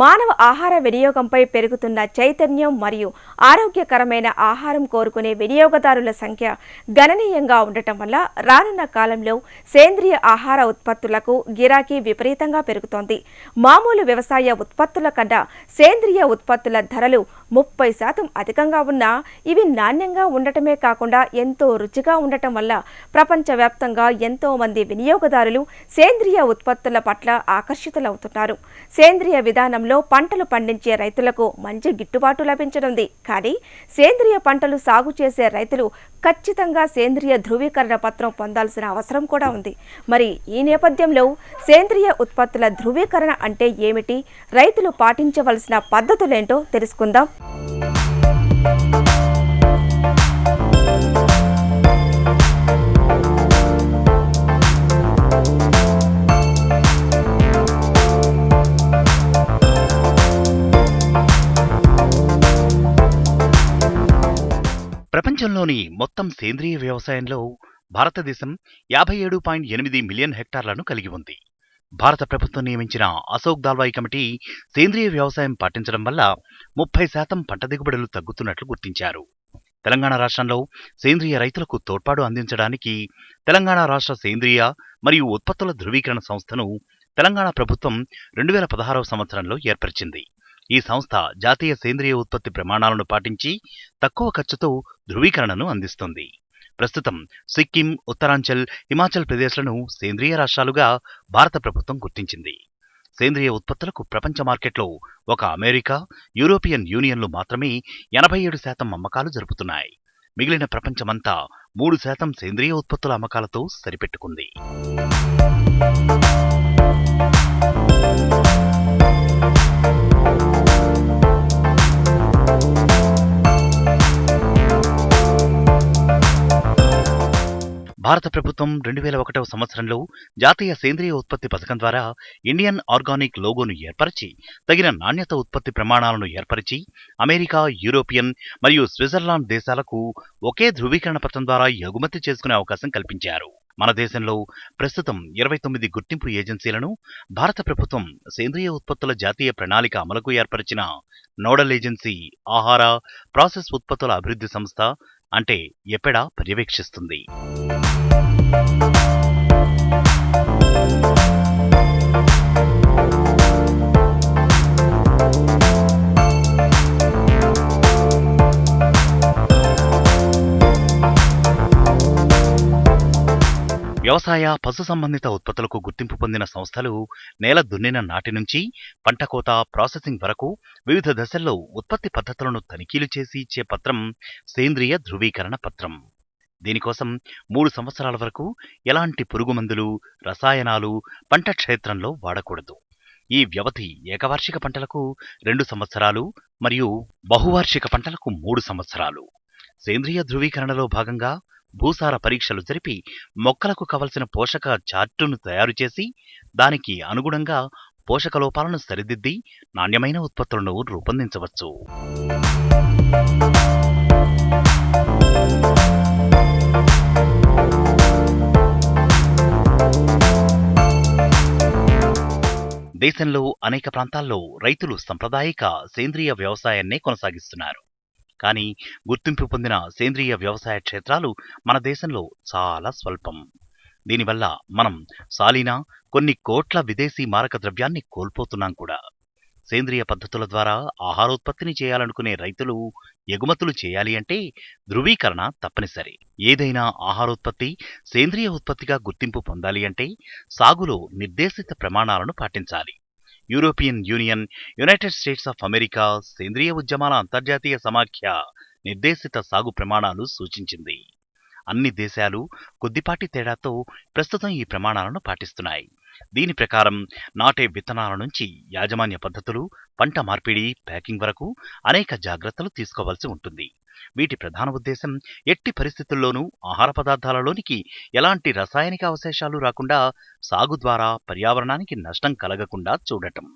మానవ ఆహార వినియోగంపై పెరుగుతున్న చైతన్యం మరియు ఆరోగ్యకరమైన ఆహారం కోరుకునే వినియోగదారుల సంఖ్య గణనీయంగా ఉండటం వల్ల రానున్న కాలంలో సేంద్రియ ఆహార ఉత్పత్తులకు గిరాకీ విపరీతంగా పెరుగుతోంది. మామూలు వ్యవసాయ ఉత్పత్తుల కన్నా సేంద్రియ ఉత్పత్తుల ధరలు ముప్పై శాతం అధికంగా ఉన్నా ఇవి నాణ్యంగా ఉండటమే కాకుండా ఎంతో రుచిగా ఉండటం వల్ల ప్రపంచవ్యాప్తంగా ఎంతో మంది వినియోగదారులు సేంద్రియ ఉత్పత్తుల పట్ల ఆకర్షితులవుతున్నారు. సేంద్రియ విధానంలో పంటలు పండించే రైతులకు మంచి గిట్టుబాటు లభించనుంది. కానీ సేంద్రియ పంటలు సాగు చేసే రైతులు ఖచ్చితంగా సేంద్రియ ధృవీకరణ పత్రం పొందాల్సిన అవసరం కూడా ఉంది. మరి ఈ నేపథ్యంలో సేంద్రియ ఉత్పత్తుల ధృవీకరణ అంటే ఏమిటి? రైతులు పాటించవలసిన పద్ధతులేంటో తెలుసుకుందాం. ప్రపంచంలోని మొత్తం సేంద్రియ వ్యవసాయంలో భారతదేశం యాభై ఏడు పాయింట్ ఎనిమిది మిలియన్ హెక్టార్లను కలిగి ఉంది. భారత ప్రభుత్వం నియమించిన అశోక్ దాల్వాయి కమిటీ సేంద్రియ వ్యవసాయం పాటించడం వల్ల ముప్పై శాతం పంట దిగుబడులు తగ్గుతున్నట్లు గుర్తించారు. తెలంగాణ రాష్ట్రంలో సేంద్రియ రైతులకు తోడ్పాటు అందించడానికి తెలంగాణ రాష్ట్ర సేంద్రియ మరియు ఉత్పత్తుల ధృవీకరణ సంస్థను తెలంగాణ ప్రభుత్వం రెండు వేల పదహారవ సంవత్సరంలో ఏర్పరిచింది. ఈ సంస్థ జాతీయ సేంద్రియ ఉత్పత్తి ప్రమాణాలను పాటించి తక్కువ ఖర్చుతో ధృవీకరణను అందిస్తుంది. ప్రస్తుతం సిక్కిం ఉత్తరాంచల్ హిమాచల్ ప్రదేశ్లను సేంద్రియ రాష్ట్రాలుగా భారత ప్రభుత్వం గుర్తించింది. సేంద్రియ ఉత్పత్తులకు ప్రపంచ మార్కెట్లో ఒక అమెరికా యూరోపియన్ యూనియన్లు మాత్రమే ఎనభై ఏడు శాతం అమ్మకాలు జరుపుతున్నాయి. మిగిలిన ప్రపంచమంతా మూడు శాతం సేంద్రియ ఉత్పత్తుల అమ్మకాలతో సరిపెట్టుకుంది. భారత ప్రభుత్వం రెండు వేల ఒకటవ సంవత్సరంలో జాతీయ సేంద్రియ ఉత్పత్తి పథకం ద్వారా ఇండియన్ ఆర్గానిక్ లోగోను ఏర్పరిచి తగిన నాణ్యత ఉత్పత్తి ప్రమాణాలను ఏర్పరిచి అమెరికా యూరోపియన్ మరియు స్విట్జర్లాండ్ దేశాలకు ఒకే ధృవీకరణ పత్రం ద్వారా ఎగుమతి చేసుకునే అవకాశం కల్పించారు. మన దేశంలో ప్రస్తుతం ఇరవై తొమ్మిది గుర్తింపు ఏజెన్సీలను భారత ప్రభుత్వం సేంద్రియ ఉత్పత్తుల జాతీయ ప్రణాళిక అమలుకు ఏర్పరిచిన నోడల్ ఏజెన్సీ ఆహార ప్రాసెస్ ఉత్పత్తుల అభివృద్ధి సంస్థ అంటే ఎపెడా పర్యవేక్షిస్తుంది. వ్యవసాయ పశు సంబంధిత ఉత్పత్తులకు గుర్తింపు పొందిన సంస్థలు నేల దున్నిన నాటి నుంచి పంట కోత ప్రాసెసింగ్ వరకు వివిధ దశల్లో ఉత్పత్తి పద్ధతులను తనిఖీలు చేసి ఇచ్చే పత్రం సేంద్రియ ధృవీకరణ పత్రం. దీనికోసం మూడు సంవత్సరాల వరకు ఎలాంటి పురుగుమందులు రసాయనాలు పంట క్షేత్రంలో వాడకూడదు. ఈ వ్యవధి ఏకవార్షిక పంటలకు రెండు సంవత్సరాలు మరియు బహువార్షిక పంటలకు మూడు సంవత్సరాలు. సేంద్రియ ధృవీకరణలో భాగంగా భూసార పరీక్షలు జరిపి మొక్కలకు కావలసిన పోషక చార్టును తయారు చేసి దానికి అనుగుణంగా పోషక లోపాలను సరిదిద్ది నాణ్యమైన ఉత్పత్తులను రూపొందించవచ్చు. దేశంలో అనేక ప్రాంతాల్లో రైతులు సంప్రదాయక సేంద్రియ వ్యవసాయాన్నే కొనసాగిస్తున్నారు. కానీ గుర్తింపు పొందిన సేంద్రియ వ్యవసాయ క్షేత్రాలు మన దేశంలో చాలా స్వల్పం. దీనివల్ల మనం సాలినా కొన్ని కోట్ల విదేశీ మారక ద్రవ్యాన్ని కోల్పోతున్నాం కూడా. సేంద్రియ పద్ధతుల ద్వారా ఆహారోత్పత్తిని చేయాలనుకునే రైతులు ఎగుమతులు చేయాలి అంటే ధృవీకరణ తప్పనిసరి. ఏదైనా ఆహారోత్పత్తి సేంద్రియ ఉత్పత్తిగా గుర్తింపు పొందాలి అంటే సాగులో నిర్దేశిత ప్రమాణాలను పాటించాలి. European union united states of America సేంద్రియ ఉద్యమాల అంతర్జాతీయ సమాఖ్య నిర్దేశిత సాగు ప్రమాణాలు సూచించింది. అన్ని దేశాలు కొద్దిపాటి తేడాతో ప్రస్తుతం ఈ ప్రమాణాలను పాటిస్తున్నాయి. దీని ప్రకారం నాటే విత్తనాల నుంచి యాజమాన్య పద్ధతులు పంట మార్పిడి ప్యాకింగ్ వరకు అనేక జాగ్రత్తలు తీసుకోవాల్సి ఉంటుంది. వీటి ప్రధాన ఉద్దేశం ఎట్టి పరిస్థితుల్లోనూ ఆహార పదార్థాలలోనికి ఎలాంటి రసాయనిక అవశేషాలు రాకుండా సాగు ద్వారా పర్యావరణానికి నష్టం కలగకుండా చూడటం.